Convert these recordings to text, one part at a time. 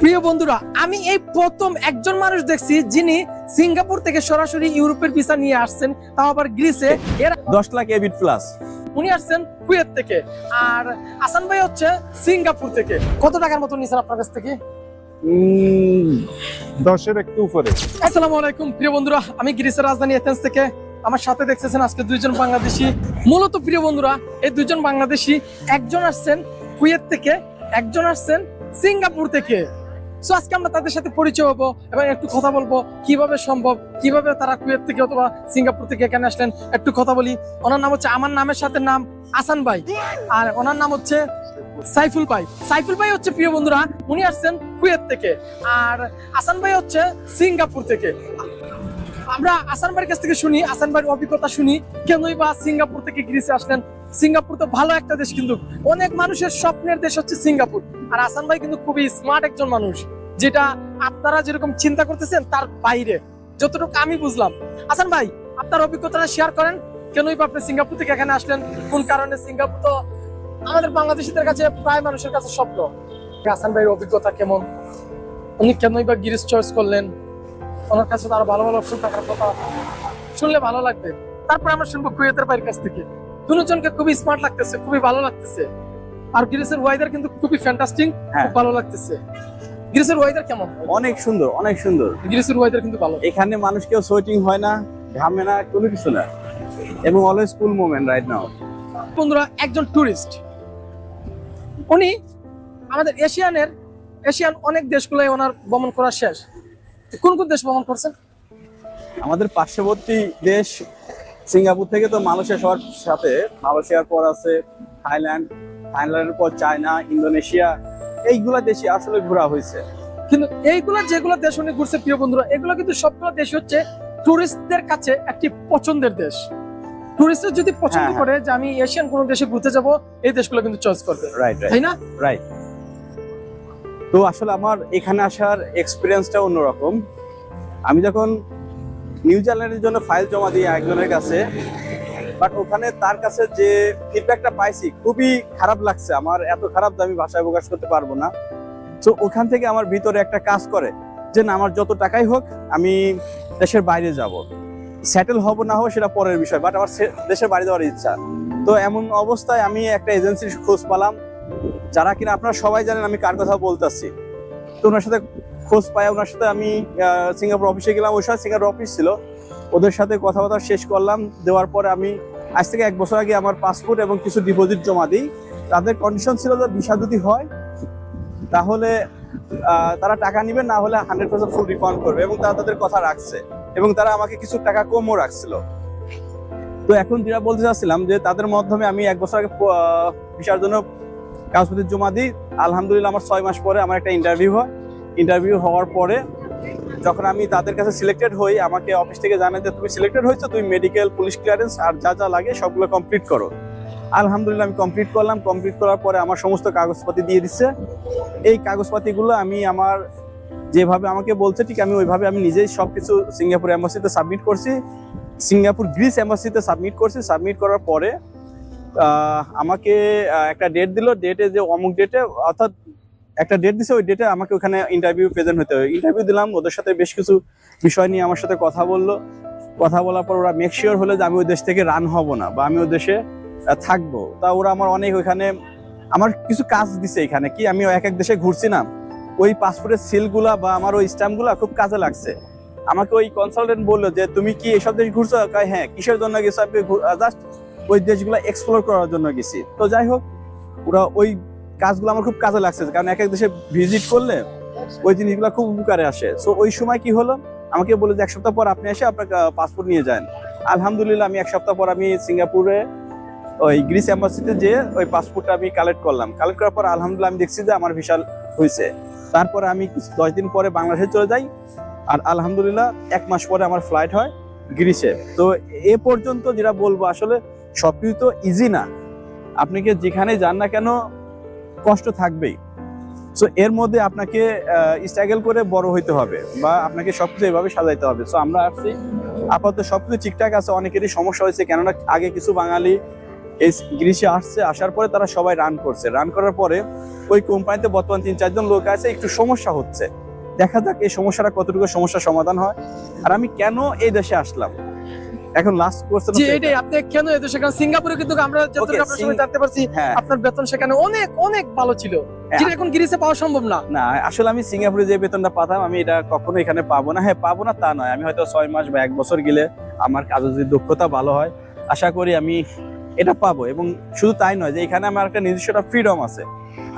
প্রিয় বন্ধুরা আমি এই প্রথম একজন মানুষ দেখছি যিনি সিঙ্গাপুর থেকে সরাসরি ইউরোপের ভিসা নিয়ে আসছেন তাও আবার গ্রিসে। এর দশ লাখ এবিট প্লাস। উনি আসছেন কুয়েত থেকে আর আসান ভাই হচ্ছে সিঙ্গাপুর থেকে। কত টাকার মতো নিয়েছেন আপনার কাছ থেকে? দশের একটু উপরে। আসসালামু আলাইকুম প্রিয় বন্ধুরা আমি গ্রিসের রাজধানী এথেন্স থেকে আমার সাথে দেখতেছেন আজকে দুইজন বাংলাদেশি। মূলত প্রিয় বন্ধুরা এই দুইজন বাংলাদেশি একজন আসছেন কুয়েত থেকে একজন আসছেন সিঙ্গাপুর থেকে। সো আজকে আমরা তাদের সাথে পরিচয় হব এবং একটু কথা বলব। কীভাবে সম্ভব? কীভাবে তারা কুয়েত থেকে অথবা সিঙ্গাপুর থেকে এখানে আসলেন? একটু কথা বলি। ওনার নাম হচ্ছে, আমার নামের সাথে নাম আসান ভাই। আর ওনার নাম হচ্ছে সাইফুল ভাই। সাইফুল ভাই হচ্ছে প্রিয় বন্ধুরা, উনি আসছেন কুয়েত থেকে। আর আসান ভাই হচ্ছে সিঙ্গাপুর থেকে। আমরা আসান ভাইয়ের কাছ থেকে শুনি, আসান ভাইয়ের অভিজ্ঞতা শুনি, কেনই বা সিঙ্গাপুর থেকে গ্রিসে আসলেন। সিঙ্গাপুর তো ভালো একটা দেশ কিন্তু। অনেক মানুষের স্বপ্নের দেশ হচ্ছে সিঙ্গাপুর। আর আসান ভাই কিন্তু খুবই স্মার্ট একজন মানুষ। যেটা আপনারা যেরকম চিন্তা করতেছেন তার বাইরে। যতটুকু আমি বুঝলাম। আসান ভাই আপনার অভিজ্ঞতাটা শেয়ার করেন। কেনই বা আপনি সিঙ্গাপুর থেকে এখানে আসলেন? কোন কারণে? সিঙ্গাপুর তো আমাদের বাংলাদেশিদের কাছে প্রায় মানুষের কাছে স্বপ্ন। হাসান ভাইয়ের অভিজ্ঞতা কেমন? উনি কেনই বা গিরিশ চয়েস করলেন? ওনার কাছে তো আরও ভালো ভালো ফুল থাকার কথা শুনলে ভালো লাগবে। তারপর আমরা শুনব কুয়েতের ভাইয়ের কাছ থেকে। দুজনকে খুবই স্মার্ট লাগতেছে খুবই ভালো লাগতেছে। আর গিরিশের ওয়েদার কিন্তু খুবই ফ্যান্টাস্টিং। খুব ভালো লাগতেছে। গিরিশের ওয়েদার কেমন? অনেক সুন্দর অনেক সুন্দর। গিরিশের ওয়েদার কিন্তু ভালো। এখানে মানুষ কেউ সোয়েটিং হয় না ঘামে না কোনো কিছু না। এবং always cool moment right now বন্ধুরা একজন টুরিস্ট উনি আমাদের এশিয়ানের এশিয়ান অনেক দেশগুলোই ওনার ভ্রমণ করা শেষ। কোন কোন দেশ ভ্রমণ করছেন? আমাদের পার্শ্ববর্তী দেশ সিঙ্গাপুর থেকে তো মালয়েশিয়া সবার সাথে। মালয়েশিয়ার পর আছে থাইল্যান্ড থাইল্যান্ডের পর চায়না ইন্দোনেশিয়া এইগুলা দেশে আসলে ঘোরা হয়েছে। কিন্তু এইগুলা যেগুলো দেশ উনি ঘুরছে প্রিয় বন্ধুরা এগুলো কিন্তু সবগুলো দেশ হচ্ছে টুরিস্টদের কাছে একটি পছন্দের দেশ। টুরিস্টরা যদি পছন্দ হ্যাঁ, করে যে আমি এশিয়ান কোনো দেশে ঘুরতে যাব এই দেশগুলো কিন্তু চয়েস করবে। রাইট তাই না? রাইট তো আসলে আমার এখানে আসার এক্সপিরিয়েন্সটা অন্যরকম। আমি যখন নিউজিল্যান্ডের জন্য ফাইল জমা দিই একজনের কাছে বাট ওখানে তার কাছে যে ফিডব্যাকটা পাইছি, খুবই খারাপ লাগছে। আমার এত খারাপ আমি ভাষায় প্রকাশ করতে পারব না। তো ওখান থেকে আমার ভিতরে একটা কাজ করে যে, না, আমার যত টাকাই হোক, আমি দেশের বাইরে যাব। সেটেল হব না হব সেটা পরের বিষয় বাট আমার দেশের বাইরে যাওয়ার ইচ্ছা। তো এমন অবস্থায় আমি একটা এজেন্সির খোঁজ পেলাম। যারা কিনা আপনারা সবাই জানেন আমি কার কথা বলতেছি। তো ওনার সাথে খোঁজ পাই ওনার সাথে আমি সিঙ্গাপুর অফিসে গেলাম। ওই সময় সিঙ্গাপুর অফিস ছিল। ওদের সাথে কথাবার্তা শেষ করলাম। দেওয়ার পরে আমি আজ থেকে এক বছর আগে আমার পাসপোর্ট এবং কিছু ডিপোজিট জমা দিই। তাদের কন্ডিশন ছিল যে ভিসা যদি হয়, তাহলে তারা টাকা নিবে, না হলে হান্ড্রেড পার্সেন্ট ফুল রিফান্ড করবে এবং তারা তাদের কথা রাখছে এবং তারা আমাকে কিছু টাকা কমও রাখছিল। তো এখন যেটা বলতে চাচ্ছিলাম যে তাদের মাধ্যমে আমি এক বছর আগে ভিসার জন্য কাগজপত্র জমা দিই। আলহামদুলিল্লাহ আমার ছয় মাস পরে আমার একটা ইন্টারভিউ হয়। ইন্টারভিউ হওয়ার পরে যখন আমি তাদের কাছে সিলেক্টেড হই, আমাকে অফিস থেকে জানায় যে, তুমি সিলেক্টেড হয়েছো, তুমি মেডিকেল পুলিশ ক্লিয়ারেন্স আর যা যা লাগে সবগুলো কমপ্লিট করো। আলহামদুলিল্লাহ আমি কমপ্লিট করলাম। কমপ্লিট করার পরে আমার সমস্ত কাগজপাতি দিয়ে দিচ্ছে। এই কাগজপাতিগুলো আমি আমার যেভাবে আমাকে বলছে, ঠিক আমি ওইভাবে আমি নিজেই সব কিছু সিঙ্গাপুর এম্বাসিতে সাবমিট করছি। সিঙ্গাপুর, গ্রিস এম্বাসিতে সাবমিট করছি। সাবমিট করার পরে আমাকে একটা ডেট দিল। ডেটে যে অমুক ডেটে অর্থাৎ একটা ডেট দিছে, ওই ডেটে আমাকে ওখানে ইন্টারভিউ প্রেজেন্ট হতে হবে। ইন্টারভিউ দিলাম, ওদের সাথে বেশ কিছু বিষয় নিয়ে আমার সাথে কথা বলল। কথা বলার পর ওরা মেক শিওর হলে যে আমি ওই দেশ থেকে রান হব না বা আমি ওই দেশে থাকব। তা ওরা আমার অনেক ওইখানে আমার কিছু কাজ দিছে এখানে। কি আমি এক এক দেশে ঘুরছি না? ওই পাসপোর্টের সিলগুলা বা আমার ওই স্ট্যাম্পগুলা খুব কাজে লাগছে। আমাকে ওই কনসালটেন্ট বলল যে, তুমি কি এসব দেশ ঘুরছো? হ্যাঁ কিসের জন্য গেছো? আমি জাস্ট ওই দেশগুলো এক্সপ্লোর করার জন্য গেছি। তো যাই হোক, ওরা ওই কাজগুলো আমার খুব কাজে লাগছে, কারণ এক এক দেশে ভিজিট করলে ওই জিনিসগুলো খুব উপকারে আসে। সো ওই সময় কি হলো? আমাকে বলে যে, এক সপ্তাহ পর আপনি এসে আপনার পাসপোর্ট নিয়ে যান। আলহামদুলিল্লাহ, আমি এক সপ্তাহ পর আমি সিঙ্গাপুরে, ওই গ্রিস এম্বাসিতে যে ওই পাসপোর্টটা আমি কালেক্ট করলাম। কালেক্ট করার পর আলহামদুলিল্লাহ, আমি দেখছি যে আমার বিশাল হয়েছে তারপরে আমি দশ দিন পরে বাংলাদেশে চলে যাই আর আলহামদুলিল্লাহ, এক মাস পরে আমার ফ্লাইট হয় গ্রিসে। তো এ পর্যন্ত যেটা বলব, আসলে সবকিছু তো ইজি না। আপনি কি যেখানে যান না কেন কষ্ট থাকবেই। সো এর মধ্যে আপনাকে স্ট্রাগল করে বড় হইতে হবে বা আপনাকে সবকিছু এভাবে সাজাইতে হবে। সো আমরা আসছি আপাতত সবকিছু ঠিকঠাক আছে, অনেকেরই সমস্যা হয়েছে, কেননা আগে কিছু বাঙালি এই গ্রিসে আসছে, আসার পরে তারা সবাই রান করছে। রান করার পরে ওই কোম্পানিতে বর্তমান তিন চারজন লোক আছে, একটু সমস্যা হচ্ছে। দেখা যাক এই সমস্যাটা কতটুকু সমস্যার সমাধান হয়। আর আমি কেন এই দেশে আসলাম? এখন লাস্ট জি এটাই আপনি কেন এত সেখানে? সিঙ্গাপুরে কিন্তু আমরা যতটুকু আপনার সঙ্গে জানতে পারছি হ্যাঁ। আপনার বেতন সেখানে অনেক অনেক ভালো ছিল। যেটা এখন গ্রিসে পাওয়া সম্ভব না। না আসলে আমি সিঙ্গাপুরে যে বেতনটা পাতাম আমি এটা কখনো এখানে পাবো না। হ্যাঁ পাবো না তা নয়। আমি হয়তো ছয় মাস বা এক বছর গেলে আমার কাজের যদি দক্ষতা ভালো হয় আশা করি আমি এটা পাবো। এবং শুধু তাই নয় যে এখানে আমার একটা নিজস্ব একটা ফ্রিডম আছে।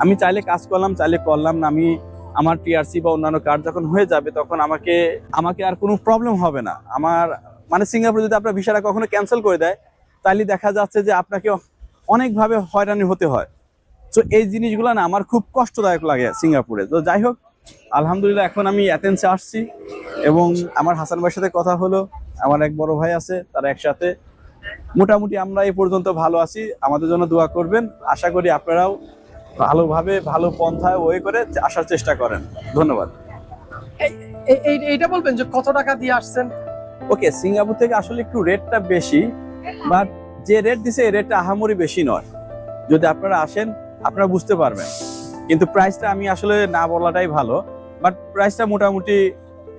আমি চাইলে কাজ করলাম চাইলে করলাম না। আমি আমার টিআরসি বা অন্যান্য কার্ড যখন হয়ে যাবে তখন আমাকে আমাকে আর কোনো প্রবলেম হবে না। আমার মানে সিঙ্গাপুরে যদি আপনার ভিসাটা কখনো ক্যান্সেল করে দেয়, তাহলে দেখা যাচ্ছে যে আপনাকে অনেকভাবে হয়রানি হতে হয়। তো এই জিনিসগুলো না আমার খুব কষ্টদায়ক লাগে সিঙ্গাপুরে। তো যাই হোক, আলহামদুলিল্লাহ এখন আমি অ্যাথেন্সে আসছি এবং আমার হাসান ভাইয়ের সাথে কথা হলো, আমার এক বড় ভাই আছে, তারা একসাথে। মোটামুটি আমরা এই পর্যন্ত ভালো আছি, আমাদের জন্য দোয়া করবেন। আশা করি আপনারাও ভালোভাবে, ভালো পন্থায় ওয়ে করে আসার চেষ্টা করেন। ধন্যবাদ। এই- এই- এই- এইটা বলবেন যে কত টাকা দিয়ে আসছেন? ওকে সিঙ্গাপুর থেকে আসলে একটু রেটটা বেশি বাট যে রেট দিছে এই রেটটা আহামরি বেশি নয়। যদি আপনারা আসেন আপনারা বুঝতে পারবেন। কিন্তু প্রাইসটা আমি আসলে না বলাটাই ভালো বাট প্রাইসটা মোটামুটি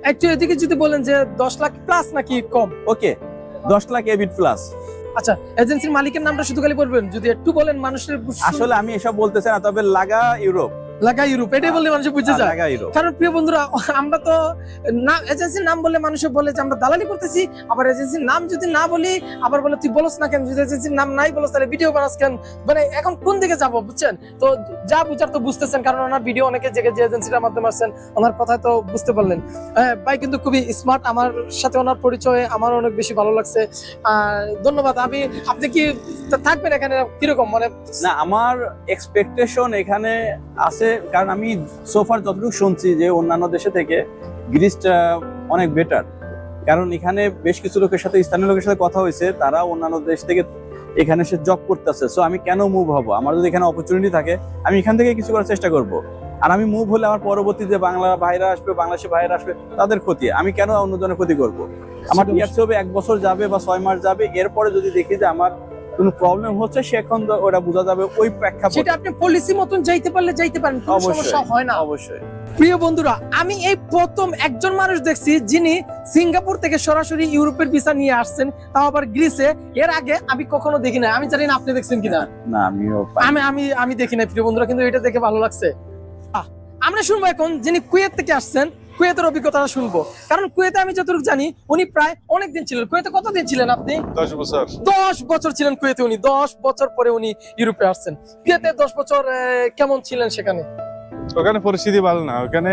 একটু এদিকে যদি বলেন যে দশ লাখ প্লাস নাকি কম? ওকে দশ লাখ এবিট প্লাস আচ্ছা এজেন্সির মালিকের নামটা শুধু খালি বলবেন যদি একটু বলেন মানুষের আসলে আমি এসব বলতে চাই না তবে লাগা ইউরোপ লাগা ইউরোপ এটাই বললে মানুষ বুঝে যায়। কারণ প্রিয় বন্ধুরা আমরা তো না এজেন্সির নাম বললে মানুষে বলে যে আমরা দালালি করতেছি আবার এজেন্সির নাম যদি না বলি আবার বলে তুই বলস না কেন? যদি এজেন্সির নাম নাই বলস তাহলে ভিডিও বানাস কেন? মানে এখন কোন দিকে যাব বুঝছেন? তো যা বুঝার তো বুঝতেছেন কারণ ওনার ভিডিও অনেকে যে এজেন্সিটার মাধ্যমে আসছেন ওনার কথা তো বুঝতে পারলেন। হ্যাঁ, ভাই কিন্তু খুবই স্মার্ট আমার সাথে ওনার পরিচয় আমার অনেক বেশি ভালো লাগছে। আর ধন্যবাদ আমি আপনি কি থাকবেন এখানে কীরকম? মানে না আমার এক্সপেকটেশন এখানে আছে কারণ আমি সোফার যতটুকু শুনছি যে অন্যান্য দেশে থেকে গ্রিসটা অনেক বেটার কারণ এখানে বেশ কিছু লোকের সাথে স্থানীয় লোকের সাথে কথা হয়েছে তারা অন্যান্য দেশ থেকে এখানে এসে জব করতেছে। সো আমি কেন মুভ হব? আমার যদি এখানে অপরচুনিটি থাকে আমি এখান থেকে কিছু করার চেষ্টা করব। আর আমি মুভ হলে আমার পরবর্তীতে বাংলা ভাইরা আসবে বাংলাদেশি ভাইরা আসবে তাদের ক্ষতি। আমি কেন অন্যজনের ক্ষতি করব? আমার সেটা টিয়ারসি হবে এক বছর যাবে বা ছয় মাস যাবে। এরপরে যদি দেখি যে আমার কোনো প্রবলেম হচ্ছে সেখন ওটা বোঝা যাবে ওই প্রেক্ষাপটে। সেটা আপনি পলিসি মতন যাইতে পারলে যাইতে পারেন কোনো সমস্যা হয় না। অবশ্যই। প্রিয় বন্ধুরা আমি এই প্রথম একজন মানুষ দেখছি যিনি সিঙ্গাপুর থেকে সরাসরি ইউরোপের ভিসা নিয়ে আসছেন তাও আবার গ্রিসে। এর আগে আমি কখনো দেখি না আমি জানি না আপনি দেখছেন কিনা। না আমিও আমি আমি আমি দেখি না প্রিয় বন্ধুরা কিন্তু এটা দেখে ভালো লাগছে। আহ, আমরা শুনব এখন যিনি কুয়েত থেকে আসছেন কুয়েতের অভিজ্ঞতাটা শুনব। কারণ কুয়েতে আমি যতটুকু জানি উনি প্রায় অনেক দিন ছিলেন। কুয়েতে কতদিন ছিলেন আপনি? দশ বছর। দশ বছর ছিলেন কুয়েতে উনি। দশ বছর পরে উনি ইউরোপে আসছেন। কুয়েতে দশ বছর কেমন ছিলেন সেখানে? ওখানে পরিস্থিতি ভালো না। ওখানে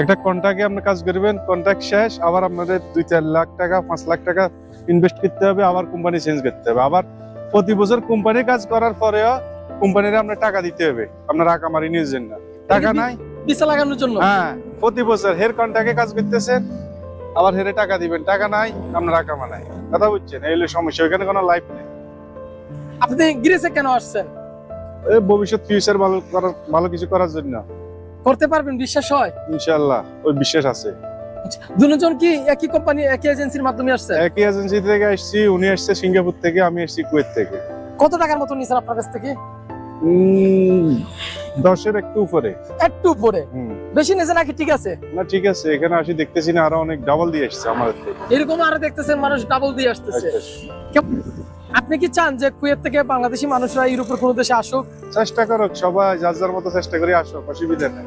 একটা কন্ট্রাক্টে আপনি কাজ করবেন কন্ট্রাক্ট শেষ আবার আপনাদের দুই চার লাখ টাকা পাঁচ লাখ টাকা ইনভেস্ট করতে হবে আবার কোম্পানি চেঞ্জ করতে হবে। আবার প্রতি বছর কোম্পানি কাজ করার পরেও কোম্পানির আপনার টাকা দিতে হবে। আপনার আকামারি নিউজ জন্য। টাকা নাই। ভিসা লাগানোর জন্য? হ্যাঁ প্রতি বছর হের কন্ট্রাক্টে কাজ করতেছেন আবার হেরে টাকা দিবেন। টাকা নাই আপনার আকামা নাই। কথা বুঝছেন? এই হলো সমস্যা ওখানে কোনো লাইফ নেই। আপনি গ্রিসে কেন আসছেন? এই ভবিষ্যৎ ফিউচার ভালো করার ভালো কিছু করার জন্য। করতে পারবেন বিশ্বাস হয়? ইনশাআল্লাহ ওই বিশ্বাস আছে। দুজন কি একই কোম্পানি একই এজেন্সির মাধ্যমে আসছে একই এজেন্সি থেকে আসছি উনি আসছে সিঙ্গাপুর থেকে আমি আসছি কুয়েত থেকে। কত টাকার মতো নিছেন আপনার কাছ থেকে? দশের একটু উপরে। একটু পরে হুম। বেশি নিছে নাকি ঠিক আছে? না ঠিক আছে এখানে আসি দেখতেছি না আরও অনেক ডাবল দিয়ে আসছে আমাদের এরকম আরও দেখতেছেন মানুষ ডাবল দিয়ে আসতেছে। আপনি কি চান যে কুয়েত থেকে বাংলাদেশি মানুষরা ইউরোপের কোনো দেশে আসুক? চেষ্টা করো সবাই যার যার মতো চেষ্টা করে আসুক অসুবিধা নেই।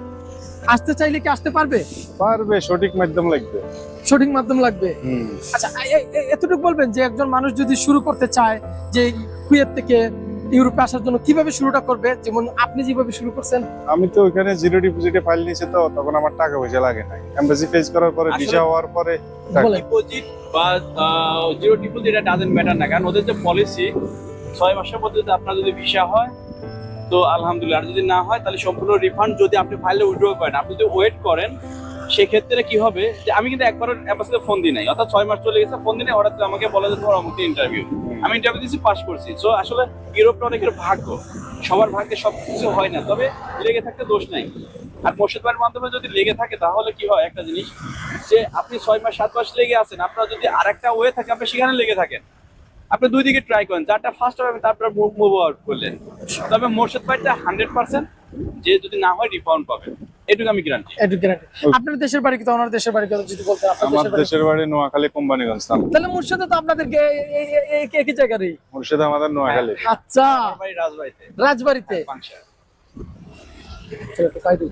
আসতে চাইলে কি আসতে পারবে? পারবে সঠিক মাধ্যম লাগবে। সঠিক মাধ্যম লাগবে? আচ্ছা এতটুকু বলবেন যে একজন মানুষ যদি শুরু করতে চায় যে কুয়েত থেকে ইউরোপে আসার জন্য কীভাবে শুরুটা করবে? যেমন আপনি যেভাবে শুরু করছেন। আমি তো ওখানে জিরো ডিপোজিটে ফাইল নিয়েছে তো তখন আমার টাকা পয়সা লাগে না এমবাসি ফেস করার পরে ভিসা হওয়ার পরে ডিপোজিট বা জিরো ডিপোজিট এটা ডাজেন্ট ম্যাটার না কারণ ওদের যে পলিসি ছয় মাসের মধ্যে যদি আপনার যদি ভিসা হয় তো আলহামদুলিল্লাহ। আর যদি না হয় তাহলে সম্পূর্ণ রিফান্ড যদি আপনি ফাইলে উইথড্র করেন। আপনি যদি ওয়েট করেন সেক্ষেত্রে কি হবে যে আমি কিন্তু একবারও অ্যাম্বাসিতে ফোন দিই নাই। অর্থাৎ ছয় মাস চলে গেছে ফোন দিই নাই হঠাৎ আমাকে বলে যে তোমার অমুক ইন্টারভিউ আমি ইন্টারভিউ দিয়েছি পাস করছি। সো আসলে ইউরোপটা অনেকের ভাগ্য। সবার ভাগ্যে সব কিছু হয় না। তবে লেগে থাকতে দোষ নাই। আর মোর্শেদ ভাইয়ের মাধ্যমে যদি লেগে থাকে তাহলে কি হয় একটা জিনিস? যে আপনি ছয় মাস সাত মাস লেগে আছেন আপনার যদি আরেকটা ওয়ে থাকে আপনি সেখানে লেগে থাকেন। আপনি দুই দিকে ট্রাই করেন। যারটা ফার্স্ট হবে তারপর মুভ আউট করলেন। তবে মোর্শেদ ভাইটা হান্ড্রেড পার্সেন্ট যে যদি না হয় রিফাউন্ড পাবেন এটুকু আমি গ্যারান্টি একটু গ্যারান্টি আপনার দেশের বাড়ি কিন্তু ওনার দেশের বাড়ি কথা যদি বলতেন আমার দেশের বাড়ি নোয়াখালী কোম্পানিগঞ্জ তাহলে মুর্শিদে তো আপনাদেরকে এই- এই- এই- এই- একই জায়গারই মুর্শিদ আমাদের নোয়াখালী। আচ্ছা। রাজবাড়িতে। রাজবাড়িতে? পাংশা চলো তো, তাই দিই।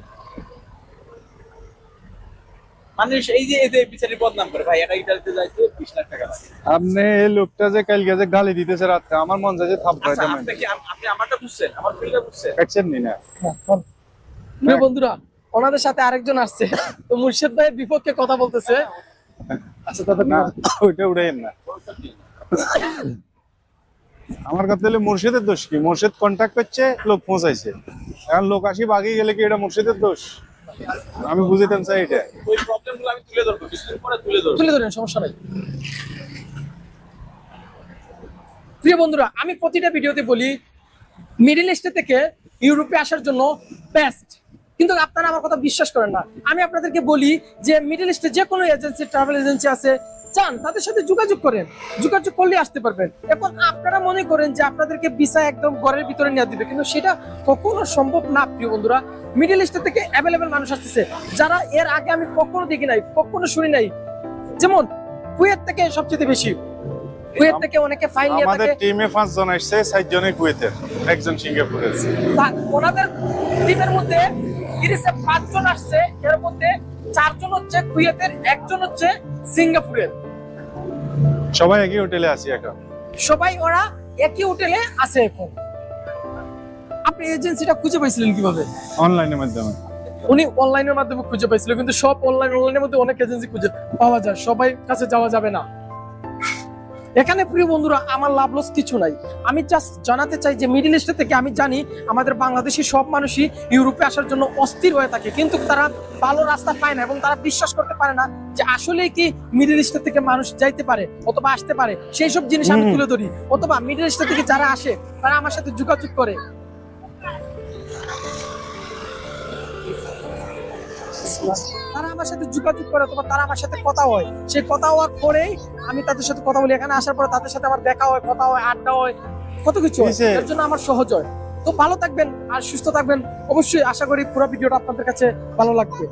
মানুষ এই যে এই যে বিচারি বদনাম করে ভাই এটা ইটালিতে যাইতে বিশ লাখ টাকা লাগে। আপনি এই লোকটা যে কালকে যে গালি দিতেছে রাত্রে আমার মন চাইছে থাপ আচ্ছা আপনি কি আপ- আপনি আমারটা বুঝছেন? আমার বুঝছেন? নি না। হ্যাঁ, প্রিয় বন্ধুরা ওনাদের সাথে আরেকজন আসছে। তো মুর্শিদ ভাইয়ের বিপক্ষে কথা বলতেছে। আচ্ছা দাদা না ওইটা উড়াইন না। আমার কথা হলে মুর্শিদের দোষ কি? মুর্শিদ কন্ট্যাক্ট করছে লোক পৌঁছাইছে। এখন লোক আসি বাগি গেলে কি এটা মুর্শিদের দোষ? আমি বুঝিতাম চাই এটা। ওই প্রবলেমগুলো আমি তুলে ধরবো কিছুদিন পরে তুলে ধরবো। তুলে ধরেন সমস্যা নাই। প্রিয় বন্ধুরা আমি প্রতিটা ভিডিওতে বলি মিডিল ইস্ট থেকে ইউরোপে আসার জন্য বেস্ট কিন্তু আপনারা আমার কথা বিশ্বাস করেন না। আমি আপনাদেরকে বলি যে মিডিল ইস্টে যে কোনো এজেন্সি ট্রাভেল এজেন্সি আছে চান তাদের সাথে যোগাযোগ করেন। যোগাযোগ করলে আসতে পারবেন। এখন আপনারা মনে করেন যে আপনাদেরকে ভিসা একদম ঘরের ভিতরে নিয়ে দিবে। কিন্তু সেটা কখনো সম্ভব না প্রিয় বন্ধুরা। মিডিল ইস্ট থেকে অ্যাভেলেবেল মানুষ আসতেছে। যারা এর আগে আমি কখনো দেখি নাই কখনো শুনি নাই। যেমন কুয়েত থেকে সবচেয়ে বেশি। কুয়েত থেকে অনেকে ফাইল নিয়ে আমাদের টিমে পাঁচ জন আসছে চার কুয়েতের একজন সিঙ্গাপুরের। ওনাদের টিমের মধ্যে তিরিশে পাঁচজন আসছে এর মধ্যে চারজন হচ্ছে কুয়েতের একজন হচ্ছে সিঙ্গাপুরের। সবাই একই হোটেলে আছি এখন সবাই ওরা একই হোটেলে আছে এখন। আপনি এজেন্সিটা খুঁজে পাইছিলেন কীভাবে? অনলাইনের মাধ্যমে। উনি অনলাইনের মাধ্যমে খুঁজে পাইছিল কিন্তু সব অনলাইন অনলাইনের মধ্যে অনেক এজেন্সি খুঁজে পাওয়া যায় সবাই কাছে যাওয়া যাবে না। এখানে প্রিয় বন্ধুরা আমার লাভ লস কিছু নাই। আমি জাস্ট জানাতে চাই যে মিডিল ইস্ট থেকে আমি জানি আমাদের বাংলাদেশি সব মানুষই ইউরোপে আসার জন্য অস্থির হয়ে থাকে। কিন্তু তারা ভালো রাস্তা পায় না এবং তারা বিশ্বাস করতে পারে না যে আসলে কি মিডিল ইস্ট থেকে মানুষ যাইতে পারে অথবা আসতে পারে। সেই সব জিনিস আমি তুলে ধরি। অথবা মিডিল ইস্ট থেকে যারা আসে তারা আমার সাথে যোগাযোগ করে। তারা আমার সাথে যোগাযোগ করে অথবা তারা আমার সাথে কথা হয়। সেই কথা হওয়ার পরেই আমি তাদের সাথে কথা বলি। এখানে আসার পরে তাদের সাথে আমার দেখা হয় কথা হয় আড্ডা হয় কত কিছু এর জন্য আমার সহজ হয়। তো ভালো থাকবেন আর সুস্থ থাকবেন। অবশ্যই আশা করি পুরো ভিডিওটা আপনাদের কাছে ভালো লাগবে।